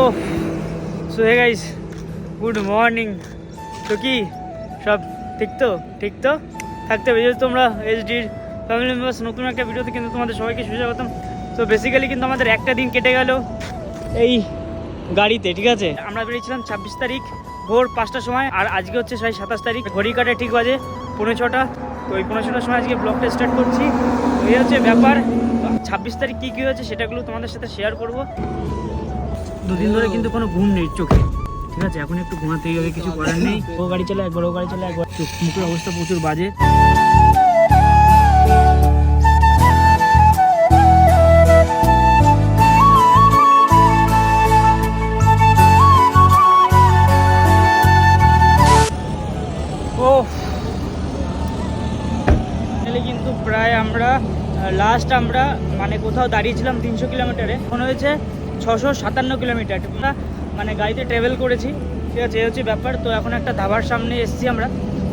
ও so hey guys good morning তো কি, সব ঠিক তো? ঠিক তো? থাকতে হবে, যেহেতু তোমরা এইচডির ফ্যামিলি মেম্বার্স নতুন একটা ভিডিওতে কিন্তু তোমাদের সবাইকে সুস্বাগতম। তো বেসিক্যালি কিন্তু আমাদের একটা দিন কেটে গেল এই গাড়িতে, ঠিক আছে? আমরা বেরিয়েছিলাম ছাব্বিশ তারিখ, ভোর পাঁচটার সময়, আর আজকে হচ্ছে সাড়ে সাতাশ তারিখ, ঘড়ি কাটে ঠিক বাজে পৌনে ছটা। তো ওই পৌনে ছটার সময় আজকে ব্লগটা স্টার্ট করছি। এই হচ্ছে ব্যাপার, ছাব্বিশ তারিখ কী কী হয়েছে সেটাগুলো তোমাদের সাথে শেয়ার করব। দুদিন ধরে কিন্তু কোনো ঘুম নেই চোখে। ঠিক আছে এখন একটু ঘুমাতেই হবে কিছু করার নেই। ও গাড়ি চালায় একবার ও গাড়ি চালায় একবার চোখ মুখের অবস্থা প্রচুর বাজে। কিন্তু প্রায় আমরা লাস্ট আমরা মানে কোথাও দাঁড়িয়েছিলাম তিনশো কিলোমিটারে। এখন হয়েছে ছশো সাতান্ন কিলোমিটার। আমরা মানে গাড়িতে ট্রাভেল করেছি। ঠিক আছে এই হচ্ছে ব্যাপার। তো এখন একটা ধাবার সামনে এসেছি আমরা।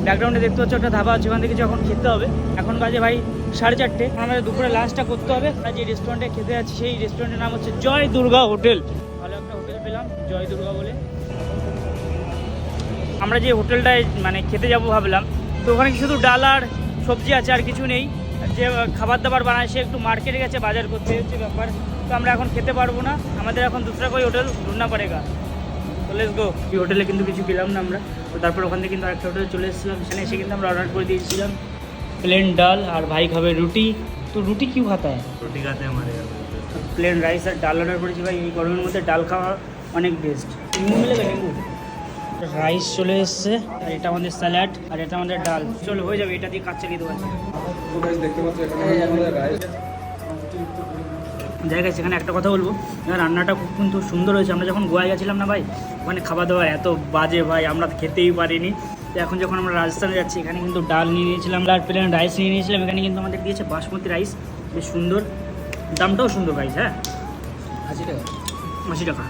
ব্যাকগ্রাউন্ডে দেখতে পাচ্ছি, একটা ধাবা আছে, ওখান থেকে যখন খেতে হবে, এখন বাজে ভাই সাড়ে চারটে। আমাদের দুপুরে লাঞ্চটা করতে হবে। আর যে রেস্টুরেন্টে খেতে যাচ্ছি, সেই রেস্টুরেন্টের নাম হচ্ছে জয় দুর্গা হোটেল। ভালো একটা হোটেল পেলাম, জয় দুর্গা বলে। আমরা যে হোটেলটায় মানে খেতে যাব ভাবলাম, তো ওখানে শুধু ডাল আর সবজি আছে, আর কিছু নেই। যে খাবার দাবার বানায়, সে একটু মার্কেটে গেছে, বাজার করতে। হচ্ছে ব্যাপার। তো আমরা এখন খেতে পারব না। আমাদের এখন দুসরা কই হোটেল ঢুন্না পারেগা তো লেটস গো এই হোটেলে কিন্তু কিছু পেলাম না আমরা। তো তারপর ওখান থেকে কিন্তু আরেকটা হোটেলে চলে এসেছিলাম। সেখানে এসে কিন্তু আমরা অর্ডার করে দিয়েছিলাম। প্লেন ডাল আর ভাই খাবে রুটি। তো রুটি কিউ খাতা হ্যাঁ রুটি খাতে আমার প্লেন রাইস আর ডাল অর্ডার করেছি ভাই। এই গরমের মধ্যে ডাল খাওয়া অনেক বেস্ট নিম্বু মিলে নিম্বু রাইস চলে এসছে। আর এটা আমাদের স্যালাড আর এটা আমাদের ডাল। চলো হয়ে যাবে এটা দিয়ে কাজ চালিয়ে দেওয়া দেখতে পাচ্ছি জায়গায় সেখানে একটা কথা বলব। রান্নাটা খুব কিন্তু সুন্দর হয়েছে। আমরা যখন গোয়ায় গেছিলাম না ভাই ওখানে খাওয়া দাওয়া এত বাজে ভাই আমরা খেতেই পারিনি। তো এখন যখন আমরা রাজস্থানে যাচ্ছি এখানে কিন্তু ডাল নিয়ে নিয়েছিলাম আর প্লেন রাইস নিয়ে নিয়েছিলাম। এখানে কিন্তু আমাদের দিয়েছে বাসমতি রাইস বেশ সুন্দর। দামটাও সুন্দর রাইস হ্যাঁ? আশি টাকা। আশি টাকা।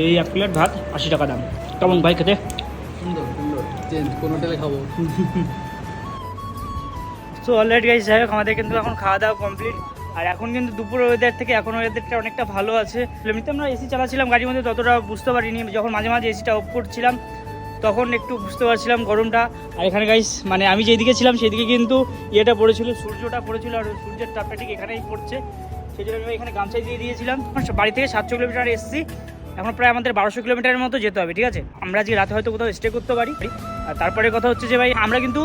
এই এক প্লেট ভাত আশি টাকা দাম। কেমন ভাই খেতে? সুন্দর সুন্দর। কোন হোটেলে খাব। সো অলরেডি যাই হোক আমাদের কিন্তু এখন খাওয়া দাওয়া কমপ্লিট আর এখন কিন্তু দুপুর ওয়েদার থেকে এখন ওয়েদারটা অনেকটা ভালো আছে। এমনিতে আমরা এসি চালাচ্ছিলাম, গাড়ির মধ্যে ততটা বুঝতে পারিনি। যখন মাঝে মাঝে এসিটা অফ করছিলাম, তখন একটু বুঝতে পারছিলাম গরমটা। আর এখানে গাইস মানে আমি যেদিকে ছিলাম, সেদিকে কিন্তু ইয়েটা পড়েছিল, সূর্যটা পড়েছিল, আর সূর্যের তাপটা ঠিক এখানেই পড়ছে। সেই জন্য আমি এখানে গামছাই দিয়ে দিয়েছিলাম। বাড়ি থেকে সাতশো কিলোমিটার এসেছি। এখন প্রায় আমাদের বারোশো কিলোমিটারের মতো যেতে হবে, ঠিক আছে? আমরা আজকে রাতে হয়তো কোথাও স্টে করতে পারি। আর তারপরে কথা হচ্ছে যে ভাই, আমরা কিন্তু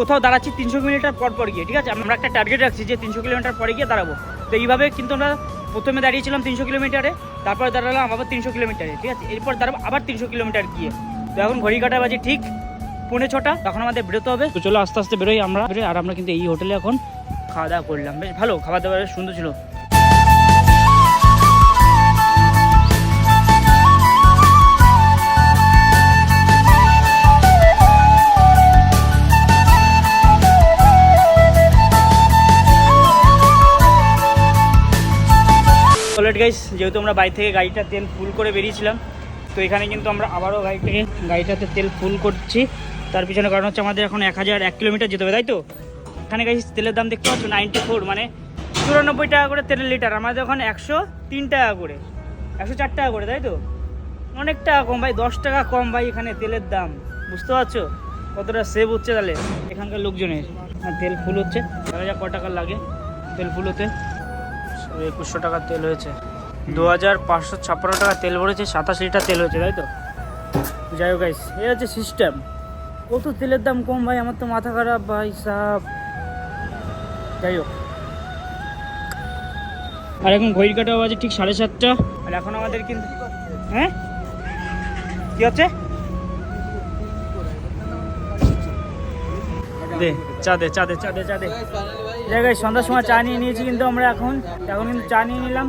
কোথাও দাঁড়াচ্ছি তিনশো কিলোমিটার পর পর গিয়ে, ঠিক আছে? আমরা একটা টার্গেট রাখছি যে তিনশো কিলোমিটার পরে গিয়ে দাঁড়াবো। তো এইভাবে কিন্তু আমরা প্রথমে দাঁড়িয়েছিলাম তিনশো কিলোমিটারে, তারপর দাঁড়ালাম আবার তিনশো কিলোমিটারে, ঠিক আছে? এরপর দাঁড়াবো আবার তিনশো কিলোমিটার গিয়ে। তো এখন ঘড়ি কাটা বাজে ঠিক পৌনে ছটা, তখন আমাদের বেরোতে হবে। তো চলো আস্তে আস্তে বেরোই আমরা আর আমরা কিন্তু এই হোটেলে এখন খাওয়া দাওয়া করলাম। বেশ ভালো খাবার দাবার সুন্দর ছিল। গাইস, যেহেতু আমরা বাড়ি থেকে গাড়িটা তেল ফুল করে বেরিয়েছিলাম, তো এখানে কিন্তু আমরা আবারও গাড়ি থেকে গাড়িটাতে তেল ফুল করছি। তার পিছনে কারণ হচ্ছে আমাদের এখন এক হাজার এক কিলোমিটার যেতে হবে, তাই তো? এখানে গাইস, তেলের দাম দেখতে পাচ্ছ নাইনটি ফোর মানে চুরানব্বই টাকা করে তেলের লিটার আমাদের এখন একশো তিন টাকা করে, একশো চার টাকা করে, তাই তো? অনেক টাকা কম ভাই, দশ টাকা কম ভাই এখানে তেলের দাম, বুঝতে পারছ? কতটা সেভ হচ্ছে তাহলে, এখানকার লোকজনের। তেল ফুল হচ্ছে, দেখা যাক ক টাকা লাগে, তেল ফুল হতে। একুশশো টাকার তেল হয়েছে। দু হাজার পাঁচশো ছাপ্পান্ন টাকা তেল ভরেছে, সাতাশ লিটার তেল হয়েছে, তাই তো? যাই হোক গাইস এই হচ্ছে সিস্টেম কত তেলের দাম কম ভাই? আমার তো মাথা খারাপ ভাই সাহ যাই হোক। আর এখন ঘড়ি কাটা বাজে ঠিক সাড়ে সাতটা। আর এখন আমাদের কিন্তু হ্যাঁ? কি হচ্ছে? দে, চা দে চা দে চা দে চা দে। জায়গায় সন্ধ্যার সময় চা নিয়ে নিয়েছি কিন্তু আমরা এখন এখন কিন্তু চা নিয়ে নিলাম।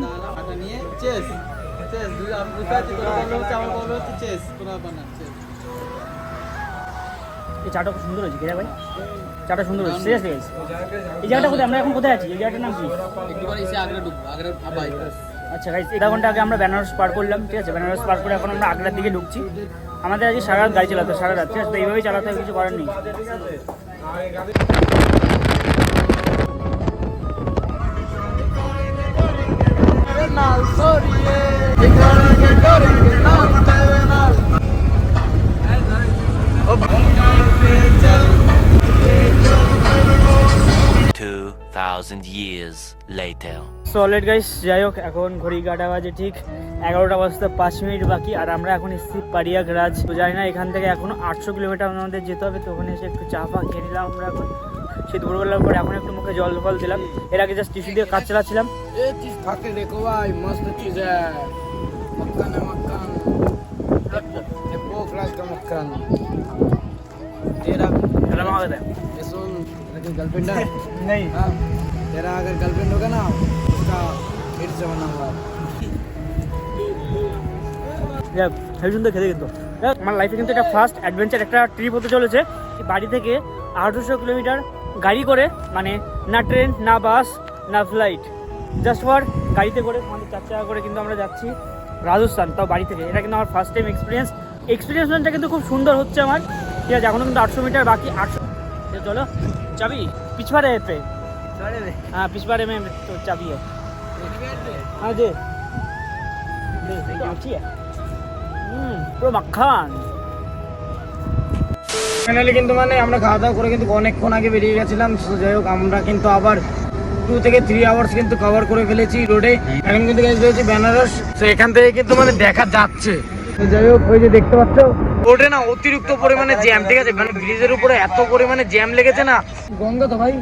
এই চাটা খুব সুন্দর হয়েছে কেরা ভাই? চাটা সুন্দর হয়েছে এই জায়গাটা কোথায়? আমরা এখন কোথায় আছি? এই জায়গাটার নাম কি? আচ্ছা গাইস আধা ঘণ্টা আগে আমরা বেনারস পার করলাম ঠিক আছে? বেনারস পার করে এখন আমরা আগ্রার দিকে ঢুকছি। আমাদের আজকে সারা রাত গাড়ি চালাতে সারা রাত ঠিক আছে? এইভাবেই চালাতে হবে কিছু করার নেই। 2,000 years later. সলিড গাইস যাই হোক এখন ঘড়ি কাটা বাজে ঠিক এগারোটা বাজতে পাঁচ মিনিট বাকি আর আমরা এখন এসেছি পারিয়াগরাজ তো জানি না এখান থেকে এখনও আটশো কিলোমিটার আমাদের যেতে হবে তো ওখানে এসে একটু চা ফা খেয়ে নিলাম আমরা এখন সেই দুপুরবেলার পরে এখন একটু মুখে জল ফল দিলাম এর আগে জাস্ট টিস্যু দিয়ে কাজ চালাচ্ছিলাম ये चीज खा के देखो भाई मस्त चीज है मक्खन है मक्खन ये पोक राज का मक्खन तेरा খেলাম আমাকে দেয় ये सुन लेकिन गर्लफ्रेंड है নেই हाँ, तेरा अगर गर्लफ्रेंड होगा ना उसका फिर से बना हुआ যাক হেভি সুন্দর খেতে কিন্তু যাক, আমার লাইফে কিন্তু একটা ফার্স্ট অ্যাডভেঞ্চার একটা ট্রিপ হতে চলেছে বাড়ি থেকে আঠারোশো কিলোমিটার গাড়ি করে মানে না ট্রেন না বাস না ফ্লাইট জাস্ট ফর গাড়িতে করে আমাদের চার চাকা করে কিন্তু আমরা যাচ্ছি রাজস্থান তাও বাড়ি থেকে এটা কিন্তু আমার ফার্স্ট টাইম এক্সপিরিয়েন্স এক্সপিরিয়েন্সটা কিন্তু খুব সুন্দর হচ্ছে আমার ঠিক আছে এখনও কিন্তু আটশো মিটার বাকি আটশো চলো চাবি পিছবারে पे हाँ पिछवाड़े में तो चाबी है हाँ जी दे, दे, अच्छी है হুম পুরো মাখান ফাইনালি কিন্তু মানে আমরা খাওয়া দাওয়া করে কিন্তু অনেকক্ষণ আগে বেরিয়ে গেছিলাম। যাই হোক, আমরা কিন্তু আবার টু থেকে থ্রি আওয়ার্স কিন্তু কভার করে ফেলেছি রোডে এখন কিন্তু বেনারস তো এখান থেকে কিন্তু মানে দেখা যাচ্ছে। যাই হোক, ওই যে দেখতে পাচ্ছ রোডে না অতিরিক্ত পরিমাণে জ্যাম ঠিক আছে? মানে ব্রিজের উপরে এত পরিমাণে জ্যাম লেগেছে না। গঙ্গা তো ভাই।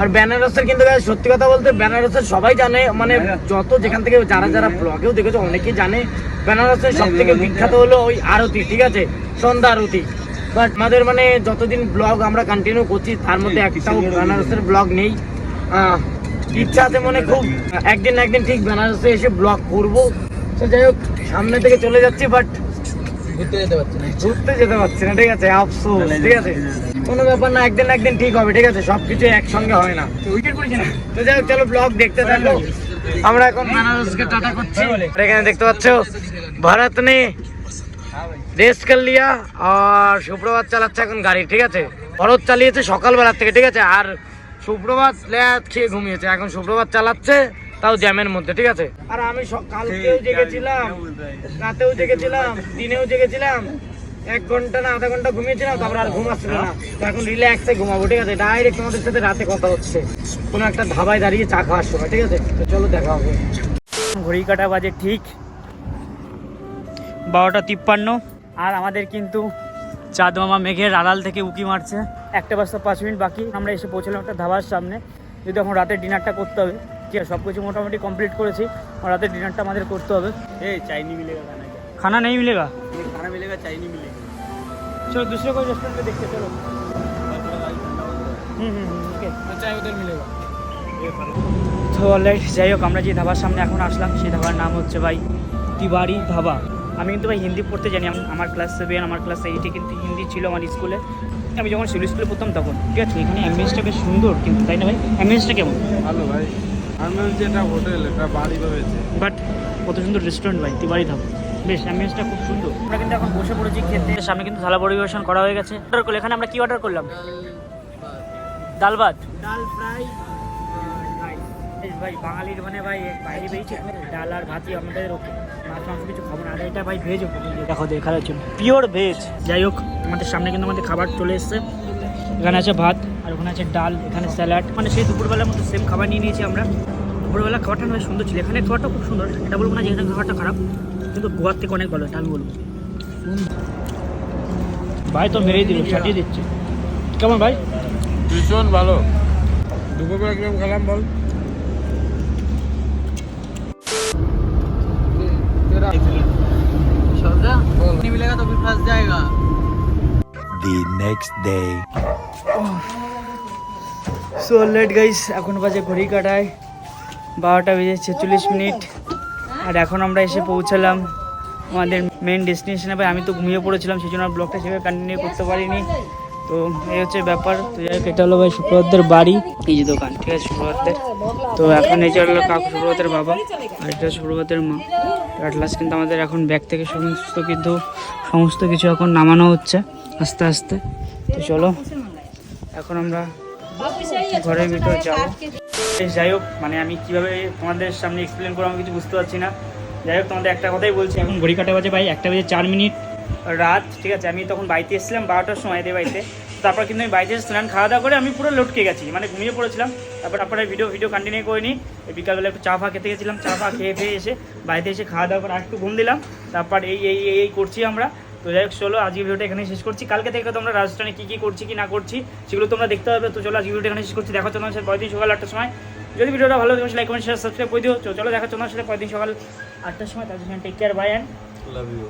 আর বেনারসের কিন্তু সত্যি কথা বলতে বেনারসের সবাই জানে মানে যত যেখান থেকে যারা যারা ব্লগেও দেখেছে, অনেকেই জানে। বেনারসের সব থেকে বিখ্যাত হলো ওই আরতি, ঠিক আছে? সন্ধ্যা আরতি। বাট আমাদের মানে যতদিন ব্লগ আমরা কন্টিনিউ করছি তার মধ্যে একটাও বেনারসের ব্লগ নেই। ইচ্ছা আছে মনে খুব একদিন একদিন ঠিক বেনারসে এসে ব্লগ করব। তো যাই হোক সামনে থেকে চলে যাচ্ছি বাট ঘুরতে যেতে পারছি না। ঘুরতে যেতে পারছি না ঠিক আছে? আফসোস ঠিক আছে? কোনো ব্যাপার না একদিন একদিন ঠিক হবে ঠিক আছে? সবকিছু একসঙ্গে হয় না। তো যাই হোক চলো ব্লগ দেখতে থাকো। আমরা এখন বেনারসকে টাটা করছি। এখানে দেখতে পাচ্ছ ভারত নে রেস্ট কর লিয়া আর সুপ্রভাত চালাচ্ছে এখন গাড়ি ঠিক আছে? ভরত চালিয়েছে সকালবেলার থেকে ঠিক আছে? আর সুপ্রভাত ল্যাদ খেয়ে ঘুমিয়েছে। এখন সুপ্রভাত চালাচ্ছে তাও জ্যামের মধ্যে ঠিক আছে? আর আমি কালকেও জেগেছিলাম রাতেও জেগেছিলাম দিনেও জেগেছিলাম। এক ঘণ্টা না আধা ঘণ্টা ঘুমিয়েছিলাম তারপর আর ঘুম আসছিল না। এখন রিল্যাক্সে ঘুমাবো ঠিক আছে? ডাইরেক্ট তোমাদের সাথে রাতে কথা হচ্ছে। কোনো একটা ধাবায় দাঁড়িয়ে চা খাওয়ার সময় ঠিক আছে? তো চলো দেখা হবে। ঘড়ি কাটা বাজে ঠিক বারোটা তিপ্পান্ন। আর আমাদের কিন্তু চাঁদ মামা মেঘের আড়াল থেকে উকি মারছে একটা বাজতে পাঁচ মিনিট বাকি আমরা এসে পৌঁছলাম একটা ধাবার সামনে যদি এখন রাতের ডিনারটা করতে হবে ঠিক আছে সব কিছু মোটামুটি কমপ্লিট করেছি আর রাতের ডিনারটা আমাদের করতে হবে এই চাইনি মিলেগা খানা খানা নেই মিলেগা खाना मिलेगा चाइनी मिलेगा चलो दूसरे कोई रेस्टोरेंट में देखते हैं, चलो হুম হুম হুম ওকে चाय उधर मिलेगा তো অলরাইট যাই হোক আমরা যে ধাবার সামনে এখন আসলাম সেই ধাবার নাম হচ্ছে ভাই তিবাড়ি ধাবা আমি কিন্তু ভাই হিন্দি পড়তে জানি আমার ক্লাস সেভেন আমার ক্লাস এইটে কিন্তু হিন্দি ছিল আমার স্কুলে আমি যখন শিলু স্কুলে পড়তাম তখন ঠিক আছে এখানে অ্যাম্বিয়েন্সটা বেশ সুন্দর কিন্তু তাই না ভাই? অ্যাম্বিয়েন্সটা কেমন? ভালো ভাই। আমি এটা হোটেল এটা বাড়ি বাট কত সুন্দর রেস্টুরেন্ট ভাই তুই বাড়ি থাকো বেশ অ্যাম্বিয়েন্সটা খুব সুন্দর। আমরা কিন্তু এখন বসে পড়েছি খেতে। সামনে কিন্তু থালা পরিবেশন করা হয়ে গেছে। অর্ডার করলে এখানে আমরা কি অর্ডার করলাম? ডাল ভাত। ডাল ফ্রাই ভাই বাঙালির মানে ভাই বাইরে বেরিয়েছে। ডাল আর ভাতই আমাদের ওকে মাছ মাংস কিছু খাব না আর এটা ভাই ভেজ দেখো দেখার জন্য। পিওর ভেজ যাই হোক আমাদের সামনে কিন্তু আমাদের খাবার চলে এসছে। এখানে আছে ভাত আর ওখানে আছে ডাল এখানে স্যালাড। মানে সেই দুপুরবেলার মতো সেম খাবার নিয়ে নিয়েছি আমরা। দুপুরবেলা খাবারটা না সুন্দর ছিল। এখানে খাবারটা খুব সুন্দর। এটা বলব না যে এখানে খাবারটা খারাপ কিন্তু গোয়ার থেকে অনেক ভালো এটা আমি বলব। ভাই তো মেরেই দিল ছাটিয়ে দিচ্ছে। কেমন ভাই? ভীষণ ভালো। দুপুরবেলা কীরকম খেলাম বল? The next day. So late guys এখন বাজে ঘড়ি কাটায়। বারোটা বেজে ছেচল্লিশ মিনিট। আর এখন আমরা এসে পৌঁছালাম আমাদের মেন ডেস্টিনেশনে ভাই, আমি তো ঘুমিয়ে পড়েছিলাম, সেই জন্য ব্লগটা সেভাবে কন্টিনিউ করতে পারিনি। তো, এই হচ্ছে ব্যাপার। তো যাই হোক, এটা হলো ভাই সুপ্রভাতদের বাড়ি। এই যে দোকান, ঠিক আছে সুপ্রভাতদের তো এখন এই যে হলো কাকু সুপ্রভাতের বাবা আর এটা সুপ্রভাতের মা। অ্যাটলাস কিন্তু আমাদের এখন ব্যাগ থেকে সমস্ত কিন্তু, সমস্ত কিছু এখন নামানো হচ্ছে। আস্তে আস্তে। তো চলো, এখন আমরা ঘরের ভিতরে যাব। যাই হোক মানে আমি কীভাবে তোমাদের সামনে এক্সপ্লেন করব আমি কিছু বুঝতে পারছি না। যাই হোক, তোমাদের একটা কথাই বলছি, এখন ঘড়ি কাটা বাজে ভাই, একটা বাজে চার মিনিট রাত, ঠিক আছে? আমি তখন বাড়িতে এসেছিলাম, বারোটার সময় এদের বাড়িতে। তারপর কিন্তু আমি বাড়িতে এসেছিলাম খাওয়া দাওয়া করে আমি পুরো লটকে গেছি মানে ঘুমিয়ে পড়েছিলাম। তারপর আপনারা ভিডিও ভিডিও কন্টিনিউ করিনি। বিকালবেলা একটু চা ফা খেতে গেছিলাম, চা ফা খেয়ে খেয়ে এসে বাড়িতে এসে খাওয়া দাওয়া করে একটু ঘুম দিলাম। তারপর এই এই এই করছি আমরা। তো যাই হোক চলো আজকে ভিডিওটা এখানে শেষ করছি। কালকে থেকে তোমরা রাজস্থানে কী কী করছি কি না করছি সেগুলো তোমরা দেখতে পাবে। তো চলো আজকে ভিডিওটা এখানে শেষ করছি। দেখো চলো তোমার সাথে দিন সকাল আটটার সময়। যদি ভিডিওটা ভালো লাগে লাইক কমেন্ট শেয়ার সাবস্ক্রাইব করে দিও। তো চলো দেখা তোমার সাথে দিন সকাল আটটার সময়। তার জন্য take care bye and love you